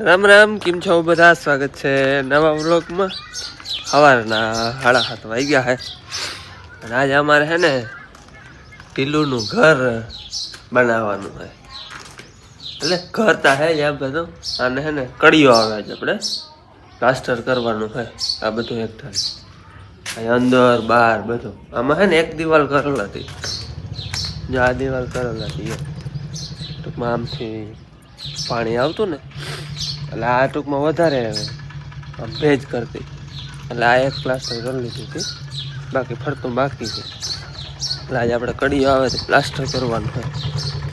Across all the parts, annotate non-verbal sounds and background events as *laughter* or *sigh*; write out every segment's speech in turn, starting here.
રામ રામ, કેમ છો બધા? સ્વાગત છે નવા વ્લોગમાં. સવારના સાડા સાત ગયા હે. અને આજે અમારે છે ને ટીલુનું ઘર બનાવવાનું છે એટલે ઘર તા હે જ આ બધું. અને હે ને કડીઓ આવે છે આપણે. પ્લાસ્ટર કરવાનું છે આ બધું એક થાય. અંદર બહાર બધું. આમાં છે ને એક દિવાલ કરેલ હતી. જો આ દિવાલ કરેલ હતી. ટૂંકમાં આમથી પાણી આવતું ને એટલે આ ટૂંકમાં વધારે ભેજ કરતી એટલે આ એક પ્લાસ્ટર કરી લીધી હતી. બાકી ફરતું બાકી છે. એટલે આજે આપણે કડીઓ આવે તો પ્લાસ્ટર કરવાનું છે.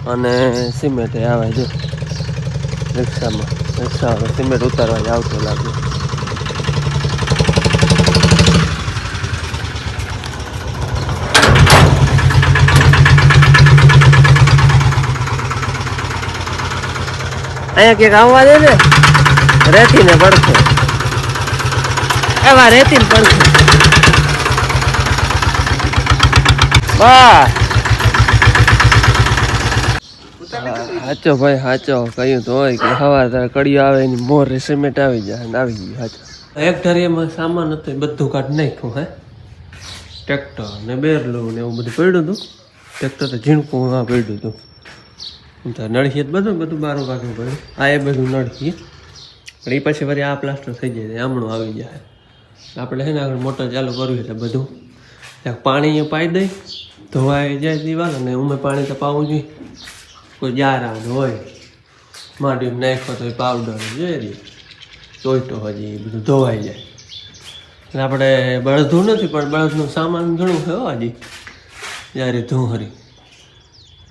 અને સિમેન્ટ આવે છે. રિક્ષામાં. રિક્ષાવાળો સિમેન્ટ ઉતારવા જ આવતો લાગે. અહીંયા ક્યાંક આવવા દે ને રેતી ને પડશે એવા રેતી ને પડશે બસ. સાચો ભાઈ સાચો કહ્યું તો હોય કે સવાર તારે કડીઓ આવે એની મોર સિમેન્ટ આવી જાય ને આવી ગયું સાચો એક ઢરિયામાં સામાન હતો એ બધું કાઢ નાખ્યું હે. ટ્રેક્ટર ને બેરલું ને એવું બધું પડ્યું હતું. ટ્રેક્ટર તો ઝીણકું હા પડ્યું હતું. તો નળખીએ તો બધું બધું બારું કાઢવું પડે આ એ બધું નળખીએ પણ એ પછી વળી આ પ્લાસ્ટર થઈ જાય, આમણું આવી જાય. આપણે છે ને આગળ મોટર ચાલુ કરવી એટલે બધું. ત્યાં પાણી પાઈ દઈ, ધોવાઈ જાય દિવાલ અને ઉમે પાણી તો પાવું જોઈએ. કોઈ જારા હોય. માટી નાખ્યો તો પાવડર જોઈ દઈએ તોય હજી એ બધું ધોવાઈ જાય. એટલે આપણે બળદું નથી, પણ બળદનું સામાન ઘણું થયો હજી. જ્યારે ધોહરી.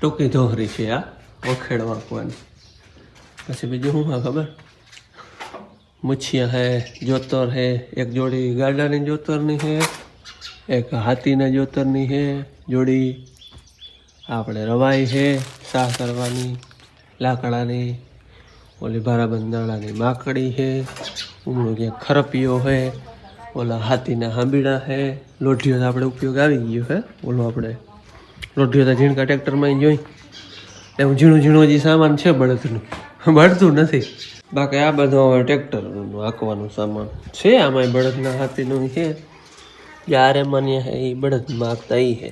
ટૂંકી ધોહરી છે આ વખેડ વાંકવાની પછી બીજું શું હા ખબર? મુછિયા હે જોતર હે, એક જોડી ગાડાની જોતરની હે, એક હાથીના જોતરની હે, જોડી આપણે રવાઈ છે સાફ કરવાની, લાકડાની, ઓલી ભારાબંધાણાની માકડી છે ઉમણું ક્યાંક ખરપીઓ છે ઓલા હાથીના હાંબીડા હે લોઢીઓ આપણે ઉપયોગ આવી ગયો હે, ઓલો આપણે લોઢીઓ તો ઝીણકા ટ્રેક્ટરમાં જોઈ. એમ ઝીણું ઝીણું જે સામાન છે બળદનું. બળતું નથી. બાકી આ બધું હવે ટ્રેક્ટરનું હાંકવાનું સામાન છે આમાં બળદના હાથીનું છે. યા રેમાન્ય હે એ બળદમાં હાંકતા એ છે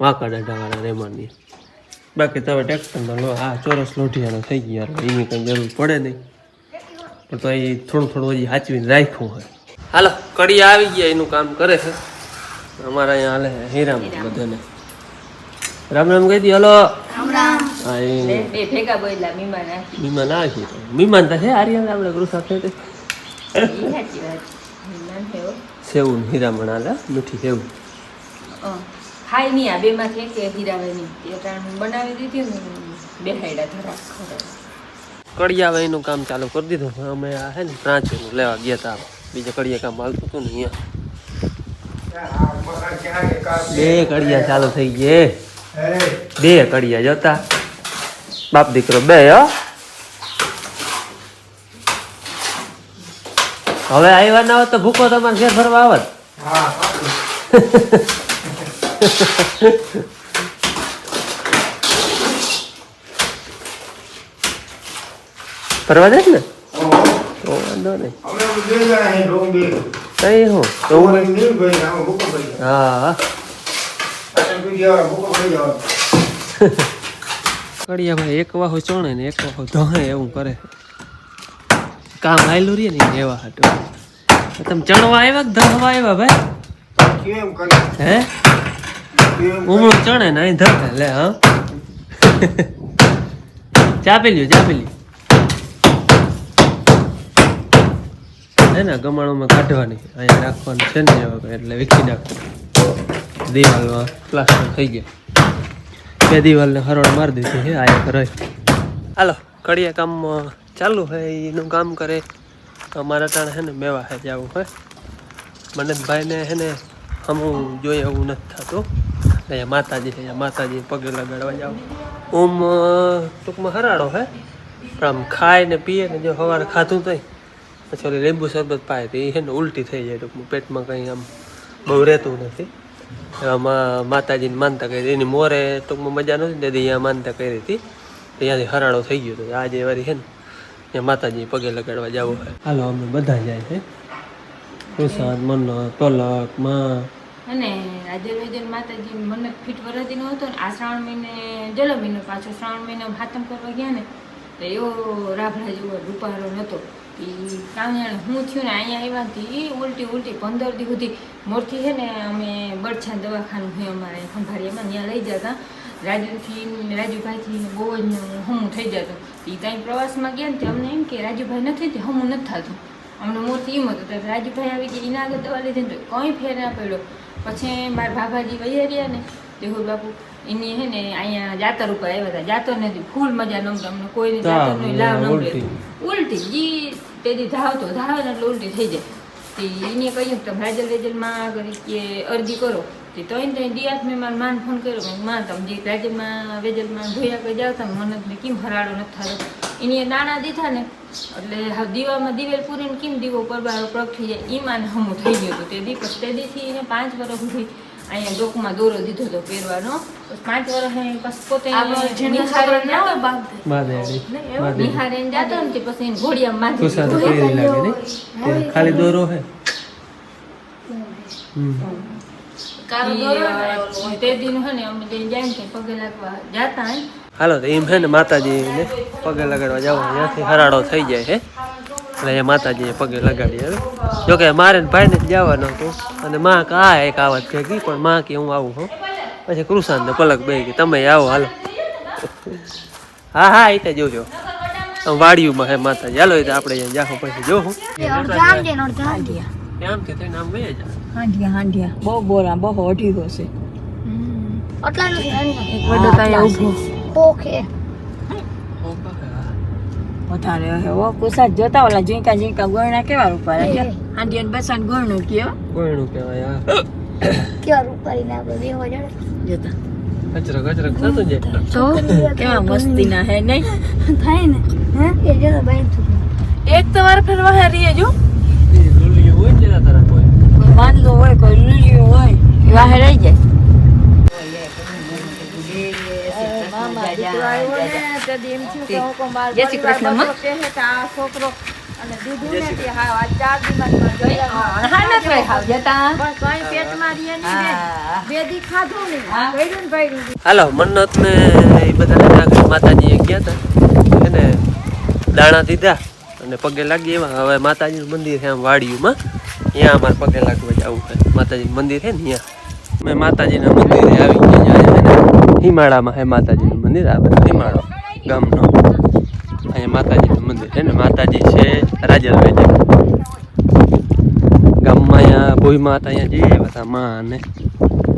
વાંકા દાઢાવાળા રેમાન્ય બાકી તમે ટ્રેક્ટરનો લો આ ચોરસ લોઢિયાનો થઈ ગયા એની કંઈ જરૂર પડે નહીં. પણ તો એ થોડું થોડું હજી સાચવીને રાખ્યું હોય. હાલો કડી આવી ગયા, એનું કામ કરે છે. અમારા અહીંયા હાલે છે બધાને. રામ રામ કહી દી, હલો. બે ભેગા બોલ્યા મીમા નાખી મીમાન આવી મીમાન તો છે આર્યા આપણે ગૃહ સાથે. સેવું હીરામણ હાલે મીઠી સેવું. નહીં આ બે માંથી એક હીરાવે નહીં. તે ત્રણ બનાવી દીધી ને બેહાડ્યા ધરા ખરે. કડિયા એનું કામ ચાલુ કરી દીધું. અમે આ હે ને પ્રાંચીનું લેવા ગયા હતા બીજા કડિયા કામ આવતું હતું ને અહીંયા. બે કડિયા ચાલુ થઈ ગયા. બે કડિયા જોતા બાપ દીકરો બે હો હવે આવ્યા ના હોત તો ભૂખો તમારે ઘેર ફરવા આવત ફરવા જાય ને તો વાંધો નહીં કઈ હું તો હું હા કડિયા ભાઈ એક વાહો ચોણે ને એક વાહો ધણે એવું કરે. કામ આવેલું રે ને એવા હાટું. તમે ચણવા આવ્યા કે ધણવા આવ્યા ભાઈ? હે? ઉમળું ચણે ને અહીં ધકે લે હા. ચા પી લ્યો ચા પી લ્યો. હે ને ગમાણોમાં કાઢવાની. અહીંયા રાખવાનું છે ને એટલે વીખી નાખવાનું દિવાલમાં પ્લાસ્ટર થઈ ગયા. બે દિવાલને હરોળ મારી દીધી છે. આ એક રહી. હાલો કડિયા કામ ચાલુ હે, એનું કામ કરે. અમારા ટાણે હે ને મેવા હે જવું હે. મનતભાઈને છે ને હમું જોઈએ એવું નથી થતું. અહીંયા માતાજી છે માતાજી પગે લગાડવા જાવ. ઓમ ટૂંકમાં હરાડો હે. પણ આમ ખાય ને પીએ ને જો સવારે ખાધું તઈ પછી ઓલી લીંબુ શરબત પાય તો એ હે ને ઉલટી થઈ જાય ટૂંકમાં. પેટમાં કંઈ આમ બહુ રહેતું નથી. માતાજીને માનતા કરી એની મોરે ટૂંકમાં મજા નથી તેથી અહીંયા માનતા કરી હતી. ત્યાંથી હરાળો થઈ ગયો હતો આજે વારી છે ને, ત્યાં માતાજી પગે લગાડવા જવું હોય. હાલો, અમે બધા જાય છે. પ્રસાદ મનો પલકમાં. અને આજે વેજન માતાજી મને ફીટ વરદીનો હતો ને, આ શ્રાવણ મહિને જલો મહિનો પાછો શ્રાવણ મહિને હાથમ કરવા ગયા ને, તો એવો રાભડા જેવો રૂપારો નહોતો. એ કામ હું થયું ને અહીંયા આવ્યા હતી ઉલટી ઉલટી પંદર દી સુધી મોરથી છે ને અમે બળછા દવાખાનું છે અમારે અમે ત્યાં લઈ જતા રાજુથી રાજુભાઈથી બહુ જ હમું થઈ જતું એ ત્યાં પ્રવાસમાં ગયા ને તે અમને એમ કે રાજુભાઈ નથી તે હમું નથી થતું. અમને મોરથી એમ હતું તો રાજુભાઈ આવી ગયા એના આગળ દવા લીધી ને તો કંઈ ફેર ના પડ્યો. પછી મારા ભાભાજી વૈયા રહ્યા ને દેહુર બાપુ એની હે ને અહીંયા જાતર ઉપર આવ્યા હતા જાતર નથી ફૂલ મજા નમતો અમને કોઈ જાતર નો લાવ ન ઉલટી. ઉલટી જી તેથી ધાવતો ધાવે ને એટલે ઉલટી થઈ જાય. તે એને કહ્યું કે તમે રાજલ વેજલમાં કે અરજી કરો. તે તો એને દિયાત મેં મારા માન ફોન કર્યો. કે માં તમે જે રાજ્યમાં વેજલમાં ધોયા કઈ જાવ તમે, મને મેં કેમ હરાડો નથી થતો. એને નાણાં દીધા ને, એટલે હવે દીવામાં દિવેલ પૂરીને કેમ દીવો પરબારો થઈ જાય? એ માન હમું થઈ ગયું હતું. તે દી પછી તે દીથી એને પાંચ વર્ષ સુધી અહીંયા ડોકમાં દોરો દીધો હતો પહેરવાનો. પાંચ વર્ષ પોતે નિહાળીને જતો. ને પછી એને ને ખાલી દોરો હે. હે હે હાલો તો એમ હે ને માતાજીને પગે લગાડવા જવાનું ત્યાંથી હરાડો થઈ જાય છે એટલે અહીંયા માતાજીએ પગે લગાડી હવે જોકે મારે ને ભાઈને જ જવાનું હતું. અને માં કે આ એક આવત ભેગી પણ માં કે હું આવું હો. પછી કૃષાન ને પલક બે કે તમે આવો હાલો. હા હા એ તો જોજો. વાડિયુંમાં હે માતાજી. હાલો એ તો આપણે અહીંયા જાખો પછી જોવું આમ કે થઈને આમ વહી જા. હાંડિયા હાંડિયા. બહુ બોરા બહુ અઢીરો છે. આટલા નથી. એક વડો તાય ઊભો પોખે. વધારે હેવો ઓ કુસાદ જોતા ઓલા ઝીંકા ઝીંકા ગોયણા કેવા રૂપારા છે હાંડિયા ને બસાન ગોયણું કયો? કોઈનું કહેવાય હા. કેવા રૂપારી ના બે જડે. જોતા. કચરો કચરો થતું જાય તો કેવા મસ્તી ના હે નહીં? થાય ને હે? એ જો બાઈ એક તો વાર ફરવા હારી જો. જય શ્રી કૃષ્ણમાં. હા? ને તો હાવ જતા. હાલો મન્નત ને. એ બધા નાગરિક માતાજી ગયા હતા એને દાણા દીધા અને પગે લાગી એવા. હવે માતાજીનું મંદિર છે આમ વાડીયુંમાં ત્યાં અમારે પગે લાગવા જવું છે. માતાજીનું મંદિર છે ને ત્યાં. મેં માતાજીના મંદિરે આવી ગયા. હિમાળામાં હે માતાજીનું મંદિર. આવે બધું હિમાળો. ગામનો. અહીંયા માતાજીનું મંદિર છે ને માતાજી છે રાજલ વેજલ ગામમાં અહીંયા ભોઈ માતા અહીંયા જે બધા માં અને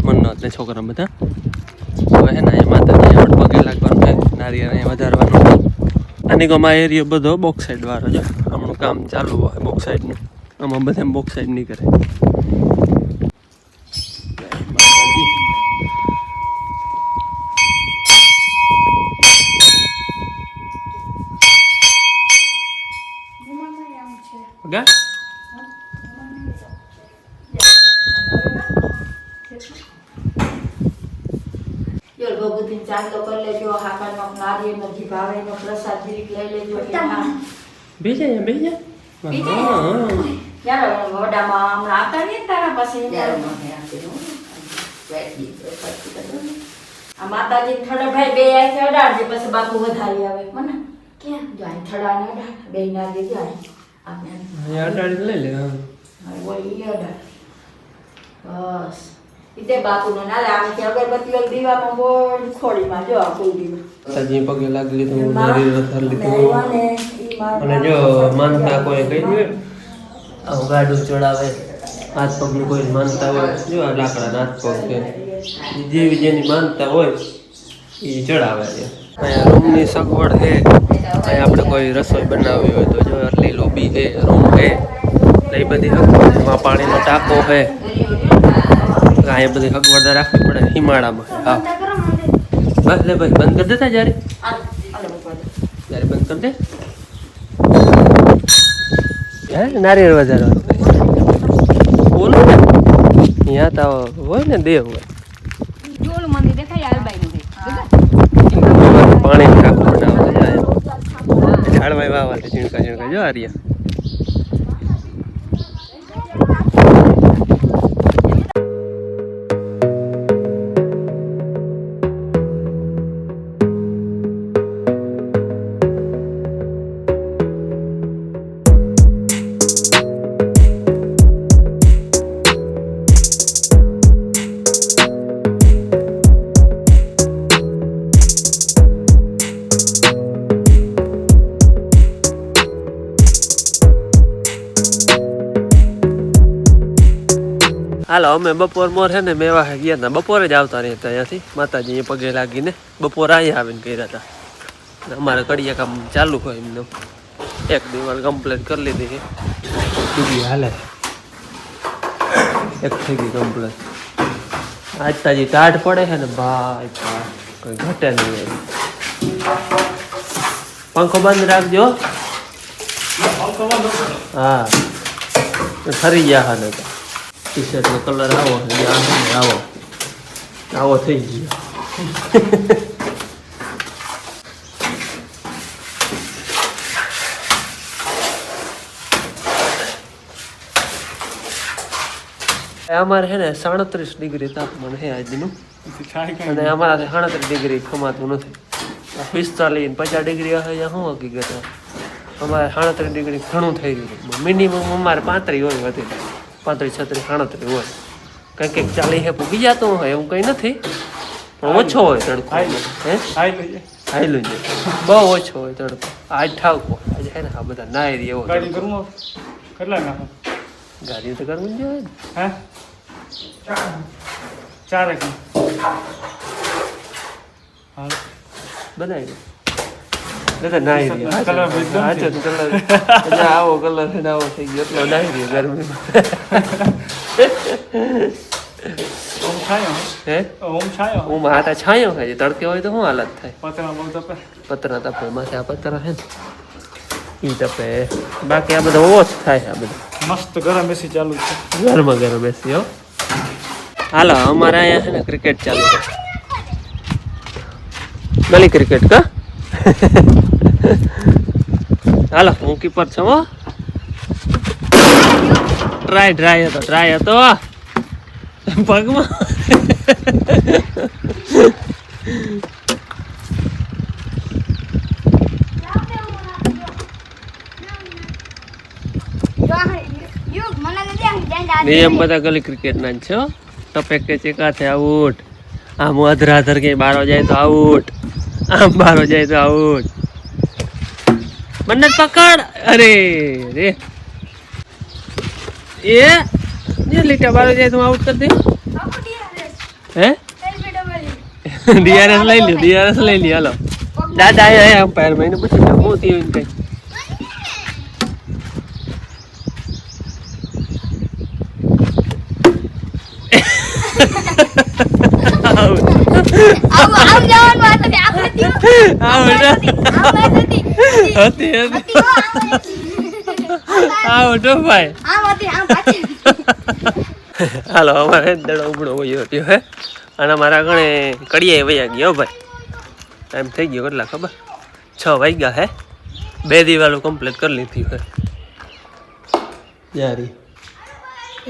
મન્નત ને છોકરા બધા. હવે હે ને અહીંયા માતાજી આપણે પગે લાગવાનું છે નારિયેળ અહીંયા વધારવાનું. અને ગમા એરિયો બધો બોક સાઈડ વાળો છે. હમણાં કામ ચાલુ હોય બોક્સાઇડનું આમાં બધા બોક સાઈડ નહીં કરે જય માતાજી. પગા? જો ભગવતી ચાંદલો કરી લેજો નારિયેળનો ઘી ભાવેનો પ્રસાદ જીરીક લઈ લેજો એમાં બેસી જા, બેસી જા. હા, હા. યાર વડામાં હમણાં આવતા નહીં તારા પાસે આ માતાજી થડો ભાઈ બે આઈ અડાડજે પછી બાપુ વધારી આવે. મને ક્યાં? જો થડા ને અડાડ બે ના દે જો અહીં આપણે અહીંયા લઈ લે ઓય અડાડ. બસ. ઈતે બાપુનો ના લે આમ અગરબત્તી દીવામાં બોલ ખોડીમાં જો આ કુંડીમાં માતાજી પગે લાગી લીધું નારિયેળ રથાર લીધું અને જો માનતા કોઈ કહી દે આવું ગાડું ચડાવે હાથ પગનું કોઈ માનતા હોય જો આ લાકડાના હાથ પગ છે. જેવી જેની માનતા હોય એ ચડાવે છે. અહીંયા રૂમની સગવડ છે. અહીંયા આપણે કોઈ રસોઈ બનાવવી હોય તો જો આટલી લોબી છે રૂમ છે. એ બધી એમાં પાણીનો ટાંકો છે. અહીંયા બધી સગવડ રાખવી પડે હિમાળામાં. હા. બસ લે ભાઈ બંધ કરી દેતા જ્યારે. ત્યારે બંધ કરી દે. હે નારિયેળ વધારવાનું. બોલો ને. અહીંયા તો હોય ને દેવ હોય. જોલું મંદિર દેખાય આલબાઈનું દેખાય. પાણી ઝાડમાં વાવા છે ઝીણકા ઝીણકા જો આર્યા. હાલો અમે બપોર મોર છે ને મેવા ગયા હતા બપોરે જ આવતા રહેતા અહીંયાથી. માતાજી પગે લાગીને બપોર અહીંયા આવીને કર્યા હતા અમારે કડિયા કામ ચાલુ હોય એમને. એક દિવાલ કમ્પ્લીટ કરી લીધી છે. બીજી હાલે. એક થઈ ગઈ કમ્પ્લીટ આજ તાજી ટાઢ પડે છે ને ભાઈ ભાઈ કોઈ ઘટે નહીં એમ. પંખો બંધ રાખજો. હા. ફરી ગયા હા ને તો. ટી શર્ટનો કલર આવો છે ને આવો. આવો થઈ ગયો. *laughs* અમારે છે ને સાડત્રીસ ડિગ્રી તાપમાન છે આજનું. અને અમારા સાડત્રીસ ડિગ્રી ખમાતું નથી. પિસ્તાલીસ પચાસ ડિગ્રી હશે શું હકીકત? અમારે સાડત્રીસ ડિગ્રી ઘણું થઈ ગયું મિનિમમ અમારે પાંત્રીસ હોય વધી. પાંત્રીસ છત્રીસ સાડત્રીસ હોય. કંઈક કંઈક ચાલીસ હે પૂગી જતો હોય એવું કંઈ નથી. પણ ઓછો હોય તડકો. હે? હાયલું છે બહુ ઓછો હોય તડકો. આજ ઠાકો આજે હે ને આ બધા નાય રહી એવો કેટલા નાખો? ગાડી તો કરવું જ જોઈએ ને. હે? ચાર. બનાવી દે. દાદા નાહી રહ્યો છે. છે કલર એટલે આવો કલર છે ને આવો થઈ ગયો એટલે નાહી રહ્યો ગરમીમાં છાયો ખાય તડકે હોય તો શું હાલત થાય પતરા તપે પતરા તપે માથે આ પતરા છે ને ઈ તપે બાકી આ બધા ઓછ થાય આ બધા મસ્ત ગરમ એસી ચાલુ છે ગરમા ગરમ એસી હો હાલો અમારે અહીંયા છે ને ક્રિકેટ ચાલુ છે ગલી ક્રિકેટ કા હાલો, હું કીપર છું, હો. ટ્રાય ડ્રાય હતો ડ્રાય હતો. પગમાં. નિયમ બધા ગલી ક્રિકેટ ના જ છો. ટપેક ટપે કે ચેકાથે આઉટ આમ અધરાધર કે બારો જાય તો આઉટ આમ બારો જાય તો આઉટ મને પકડ. અરે રે. એ જે લીટા બારો જાય તું આઉટ કરી દે હે? *laughs* ડીઆરએસ લઈ લ્યો, ડીઆરએસ લઈ લ્યો, હાલો. દાદા એ અમ્પાયર મહિને પછી હું થયું કઈ આઉટ આવું આવું જવાનું આ તો કે આપણે દીવો આઉટ આવું નથી હતી હતી. આઉટ ભાઈ. આમ હતી આમ પાછી હાલો અમારે દડો ઉબડો વયો હતો હે. અને અમારા ગણે કડિયા વયા ગયો ભાઈ. ટાઈમ થઈ ગયો કેટલા ખબર? છ વાગ્યા હે. બે દિવાલો કમ્પ્લીટ કરી લીધી હે. યારી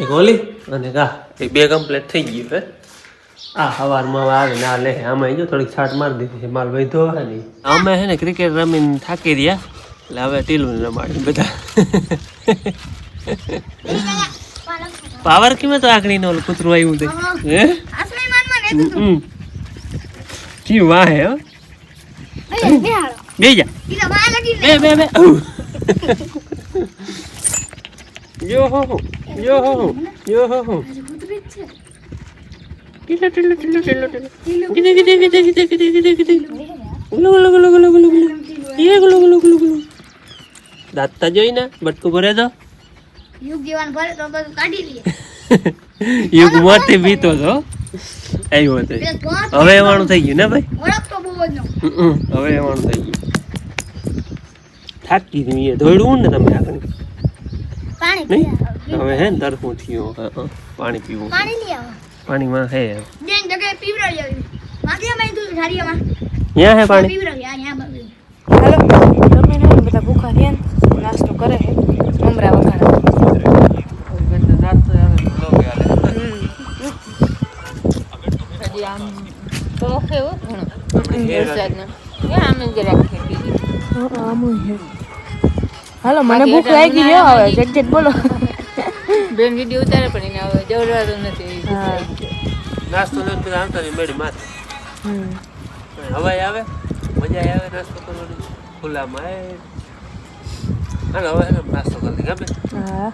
એક ઓલી અને કા એ બે કમ્પ્લીટ થઈ ગયું હે. આ સવારમાં આવે ને લે આમાં જો થોડીક છાટ મારી દીધી છે. માલ વધ્યો હે નહીં અમે હે ને ક્રિકેટ રમીને થાકી રહ્યા. એટલે હવે ટીલું રમાડી બધા. પાવર કેમ તો આગળ નો કૂતરું આવ્યું તે? હે. ને. કી વાહ હે બે જા. બે બે *laughs* બે. યો હો હો. યો હો યો હો ટીલો ટીલો ટીલો ટીલો ટીલો ગીતે ગીતે ગીતે ગીતે ગીતે ગીતે ગીતે ગુલો ગુલો ગુલો ગુલો ગુલો ગુલો એ ગુલો ગુલો ગુલો ગુલો દાંતા જોઈ ને બટકું ભરે તો. યુગ જીવન ભરે તો. બધું કાઢી લઈએ યુગ મોરથી બીતો તો આવ્યો હતો હવે એવાનું થઈ ગયું ને ભાઈ? હવે એવાનું થઈ ગયું. થાકી ગયું એ. ધોયડું ને તમે આગળ. પાણી હવે હે ને તરફું થયું. પાણી પીવું. પાણી લઈ આવો. પાણીમાં હે. દેન જગ્યાએ પીવડાવી આવી. માગે મેં તું ઝારીયામાં ત્યાં હે પાણી? પીવડાવી આ અહીંયા બાજુ. હાલો તમે ને બધા ભૂખા છે નાસ્તો કરે હે. મમરા છે. હાલો મને ભૂખ લાગી ગયો હવે. ઉનાળામાં જેટ જેટ બોલો. બેન વીડિયો ઉતારે પણ એને હવે જવડવાતું નથી. હા. નાસ્તો નથી બધા આવતા નહીં મેળી માથે. હવાઈ આવે? મજા આવે નાસ્તો કરવાની? ખુલ્લામાં આવે. હાલો હવે નાસ્તો કરી ગમે હા.